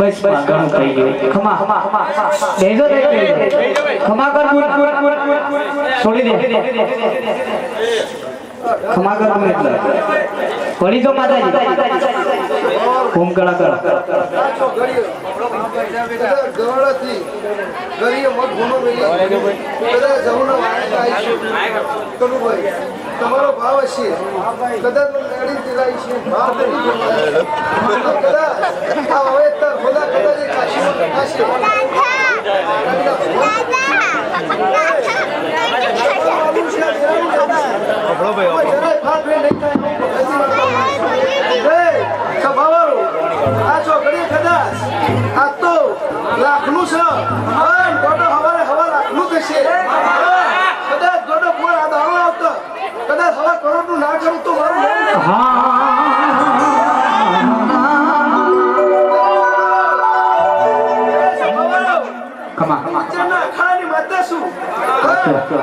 થઈ ગયું ખમા બેજો દે ખમા કર છોડી દે ખમા કર તું એટલે પડી જો માતાજી ઓમ કળા કરો તમારો ભાવ હશે કદાચ હવે તાર ખોદા કદાચ એક આશીર્વાદ થશે. કોઈ જરાય ફાટ ફેર નહીં થાય. સભાવાળો, આ છોકરી કદાચ આ તો લાખનું છે પણ ગોડો હવારે હવા લાખનું થશે કદાચ ગોડો કોઈ આ દાડો આવતો કદાચ હવા કરોડનું ના કરું તો મારું નામ અખાડાની માતા શું?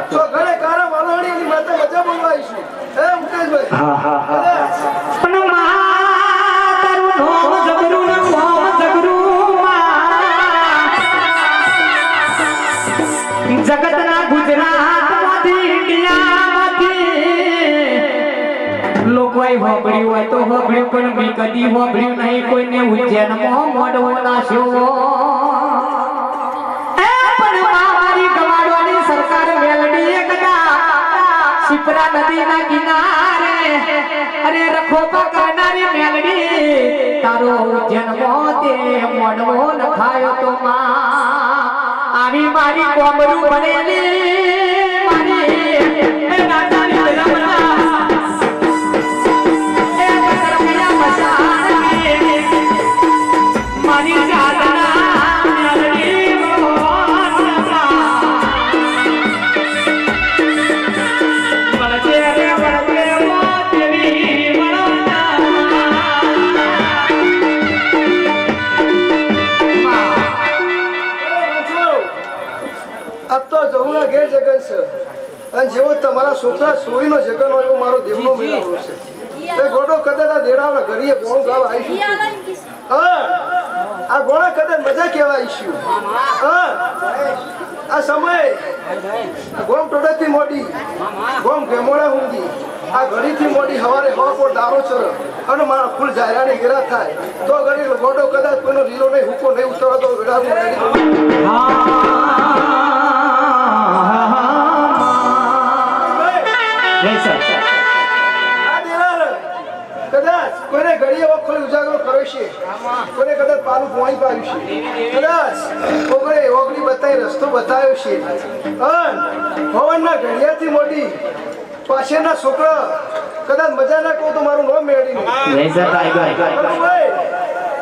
તો ઘરે કારા વાલોડીની માતા મજા બોલવાઈશું હે મુકેશભાઈ હા હા હા. પણ માં તારું નોમ જબરું ને મોમ જબરું માં. જગતના ગુજરાતમાંથી ઇન્ડિયામાંથી લોકોએ હોભળ્યું હોય તો હોભળ્યું પણ મેં કદી હોભળ્યું નહીં. કોઈને ઉજ્જૈનમાં ના નાશ્યો કદા નદીના કિનારે અરે રખો પકડનારી મેલડી, તારો જન્મો તે મોડવો લખાયો તો માં. આવી મારી કોમરું બનેલી છોકરા સોયનો જગન હોય એવો મારો દેવનો મેળાવો છે. એ ગોડો કદાચ આ દેડાવના ઘડીએ ગોણું ગાવ આવીશું હા આ ગોળા કદાચ મજા કહેવા આવીશું હા આ સમય ગોમ ટોડેથી મોડી ગોમ ગેમોડા ઊંઘી આ ઘડીથી મોડી હવારે હવા પર દારો ચર અને મારા ફૂલ જાયરાની ગેરા થાય. તો ઘડી ગોડો કદાચ કોઈનો લીલો નહીં હુકો નહીં ઉતરો તો વિડાવું કદાચ કોઈને ઘડીએ વખત ઉજાગરો કર્યો છે કોઈને કદાચ પાલું પોણી પાડ્યું છે કદાચ કોઈને ઓગળી બતાવી રસ્તો બતાવ્યો છે અન ભવનના ઘડિયાથી મોટી પાછળના છોકરા કદાચ મજા ના કહું તો મારું નામ મેળવી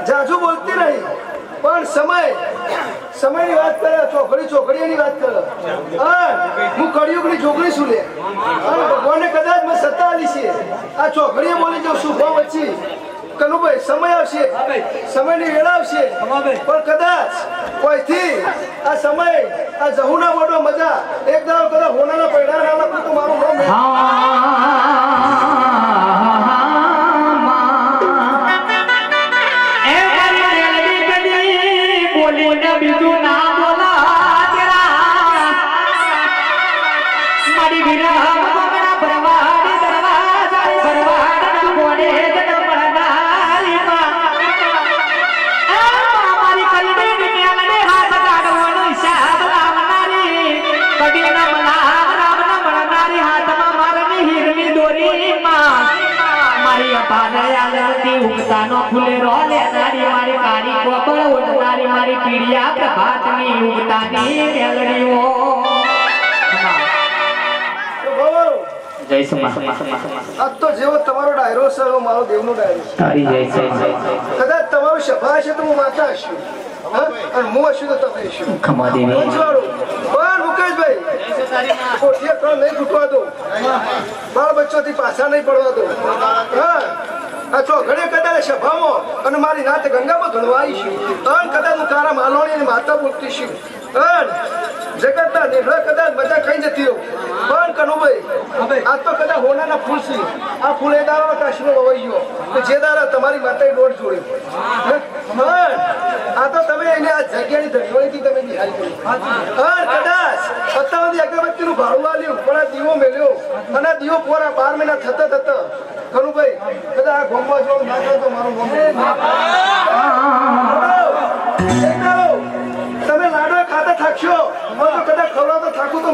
જાજુ બોલતી નહીં પણ સમય, સમયની વાત કરે, ચોકડી ચોકડીની વાત કરે. હું કળિયુગની છોકરી છું લે. ભગવાનને કદાચ મેં સત્તા આલી છે. આ ચોકડીએ બોલી જાઉં છું ભાવ વચ્ચે. કનુભાઈ, સમય આવશે. સમયની વેળા આવશે. પણ કદાચ કોઈથી આ સમય, આ જહુના મોટો મજા, એક દાડો કદાચ હોનાના પૈડા નાના તો મારું નામ મારી અપાને ઉગતાનો ફૂલેરો લેનારી મારી કાળી કોપળ ઓઢનારી મારી પીડિયા પ્રભાતની ઉગતાની મેલડીઓ. જય સમા આ તો જેવો તમારો ડાયરો છે એવો મારો દેવનો ડાયરો તારી જય જય કદાચ તમારું સભા તો હું માતા અને હું હશું તો તમે હશું. ખમા દેવી. પણ મુકેશભાઈ કોઠીએ ત્રણ નહીં તૂટવા દો. બાળ બચ્ચોથી પાછા નહીં પડવા દો. હા. આ ચોઘડે કદાચ સભામાં અને મારી નાત ગંગામાં ધણવાઈ છું. ત્રણ કદાચ હું તારા માલવાણી અને માતા બોલતી છું. જગતના દેખડા કદાચ બધા કઈ જતી રહો પણ કનુભાઈ આ તો કદાચ હોનાના ફૂલ છે. આ ફૂલ એ દાડા કાશીનો ગયો, તો જે દાડા તમારી માતાએ દોઢ જોડે હે? આ તો તમે એને આ જગ્યાની ધરવણીથી તમે નિહાળી કરી. પણ કદાચ સત્તાવનની અગરબત્તીનું ભાડું આલ્યું, પણ આ દીવો મેળ્યો અને આ દીવો પૂરા બાર મહિના થતા થતા કનુભાઈ, કદાચ આ ગોમવા જો ના મારું ગોમ તમે લાડવા ખાતા થાકશો કદાચ ખવડાવતા થાકું તો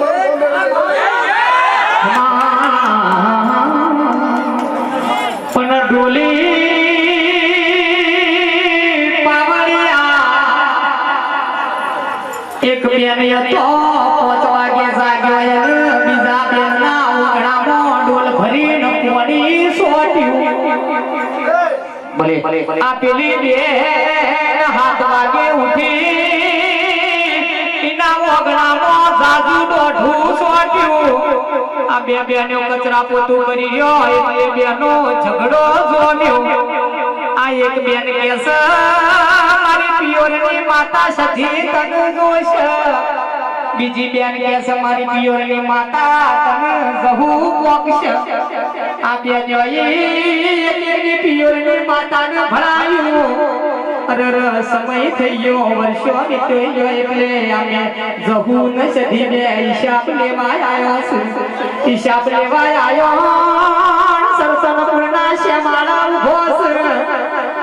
ભલે આ પેલી બેન હાથ વાગે ઉઠી. એના ઓગણામાં જાજુ દોઢું સોટ્યું. આ બે બેનો કચરા પોતું કરી રહ્યો એક બેનો ઝઘડો જોમ્યો આ એક બેન કેસ, મારી પિયોરની માતા સધી તન જોશ. બીજી બેન કેસ મારી પિયોરની માતા તને જહુ પોક્ષ આ બે જોઈ પિયોરની માતાને ભરાયું સમય થઈ ગયો વર્ષો વીતી ગયો એટલે છું.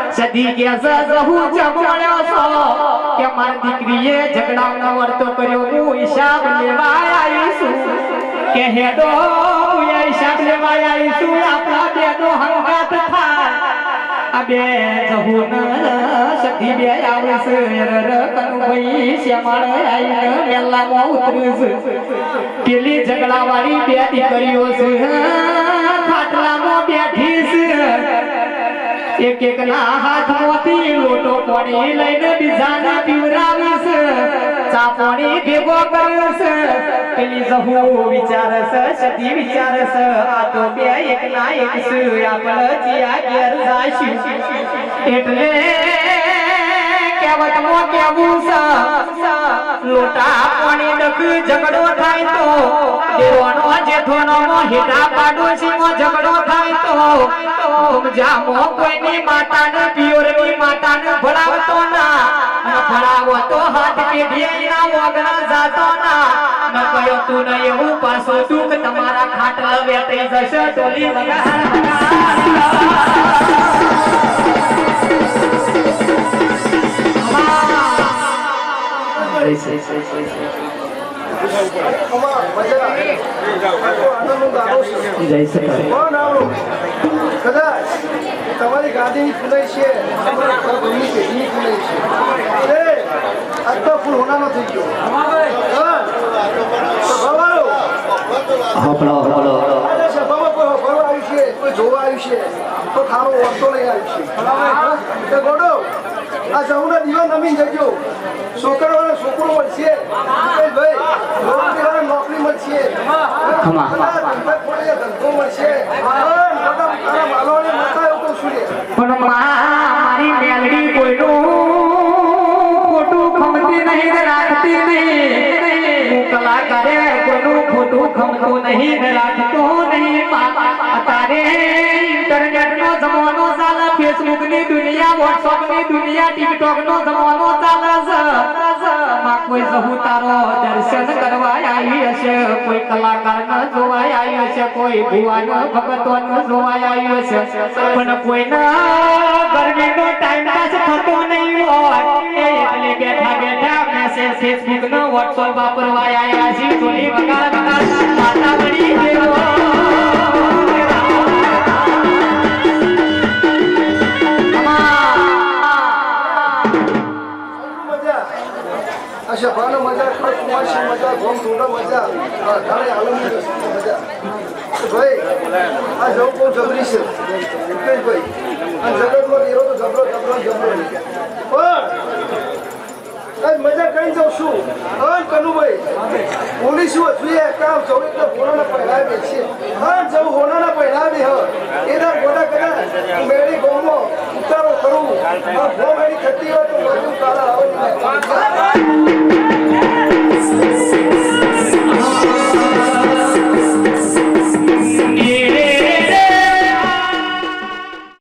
છે સદી કે જહુ જમણ્યો છો કે મારી દીકરીએ ઝઘડાનો વર્તો કર્યો હું હિસાબ લેવા આવી છું કે હેડો હું એ હિસાબ લેવા આવી છું આપણા બેનો હંગાત થાય આ બે જહુન સધી બે આવે છે રર કનુભાઈ શ્યામાળ આઈને મેલામાં ઉતરે છે પેલી ઝઘડાવાળી બે દીકરીઓ છે એક એક ના હાથમાંથી લોટો પાણી લઈને બીજાને પીવરાવીશ ચાપણી ભેગો કરીશ. પેલી જહુ વિચારસ સતી વિચારસ આ તો બે એક ના એક છે, આપણે જીયા ઘેર જાશું. એટલે કહેવતમાં કેવું લોટા પાણી ડગ ઝઘડો થાય તો, દેવાનો જેઠોનો હેઠા મો ઝઘડો થાય તો જામો કોઈની માતા માતાને ભણાવતો ના અને ભણાવો તો હાથ પેઢીએ ના વગણા જાતો ના, ન કયો તું ન એવું પાછો દુઃખ તમારા ખાટલા વેતે જશે ટોલી વગાડ આવડું? કદાચ તમારી ગાદીની ફૂલાઈ છે ઘરની પેઢીની ફૂલાઈ છે તો ફૂલ હોનાનો થઈ ગયો છે કોઈ જોવા આવ્યું છે તો થારો ઓરતો લઈ આવ્યું છે ગોડો આ સૌના દીવા નમી જજો. છોકરાઓને છોકરો મળશે. ભાઈ નોકરી મળશે. ધંધા મળશે. તારા. પણ મારી મેલડી કોઈનું ખોટું ખમતી નહીં રાખતી નહીં. હું કલાકારે કોઈનું ખોટું ખમતું નહીં ને રાખતો નહીં. અત્યારે ઇન્ટરનેટ નો જમાનો ચાલે ફેસબુક ની દુનિયા વોટ્સઅપની દુનિયા ટિકટોક નો જમાનો ચાલે છે. માં કોઈ જહુ તારો દર્શન કરવા આવી હશે. કોઈ કલાકાર ન જોવા આવી હશે. કોઈ ભુવન ભગતો ન જોવા આવી હશે. પણ કોઈના ગરમીનો ટાઈમ પાસ થતો નહીં હોય એટલે બેઠા બેઠા મેસેજ ફેસબુક નો વોટ્સઅપ વાપરવા આવ્યા છે થોડી વગાડ માતા બની ગયો મજા મજા ટોડા મજા ભાઈ આ જવું બહુ જબરી છે ભાઈ આ જગતમાં જબરો જબરો જબરો પણ મજા કઈ જાઉં છું હા કનુભાઈ પોલીસ જોઈએ કામ જવું એટલે હોનાના છે હા જવું હોનાના પહેરાવે હ એના ગોડા કદાચ મેળી ગોમો ઉતારો કરું આ ગો થતી હોય તો